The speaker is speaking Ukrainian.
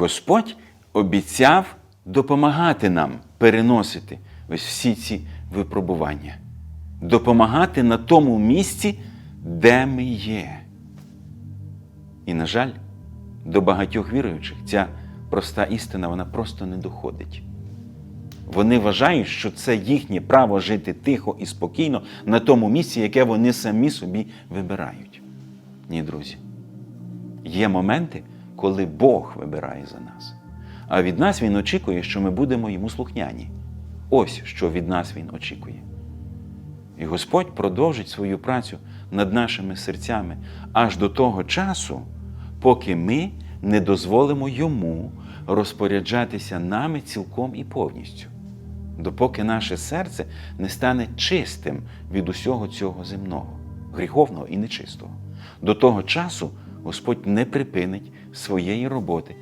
Господь обіцяв допомагати нам переносити ось всі ці випробування, допомагати на тому місці, де ми є. І, на жаль, до багатьох віруючих ця проста істина вона просто не доходить. Вони вважають, що це їхнє право жити тихо і спокійно на тому місці, яке вони самі собі вибирають. Ні, друзі. Є моменти, коли Бог вибирає за нас. А від нас Він очікує, що ми будемо йому слухняні. Ось що від нас Він очікує. І Господь продовжить свою працю над нашими серцями аж до того часу, поки ми не дозволимо йому розпоряджатися нами цілком і повністю, допоки наше серце не стане чистим від усього цього земного, гріховного і нечистого. До того часу Господь не припинить своєї роботи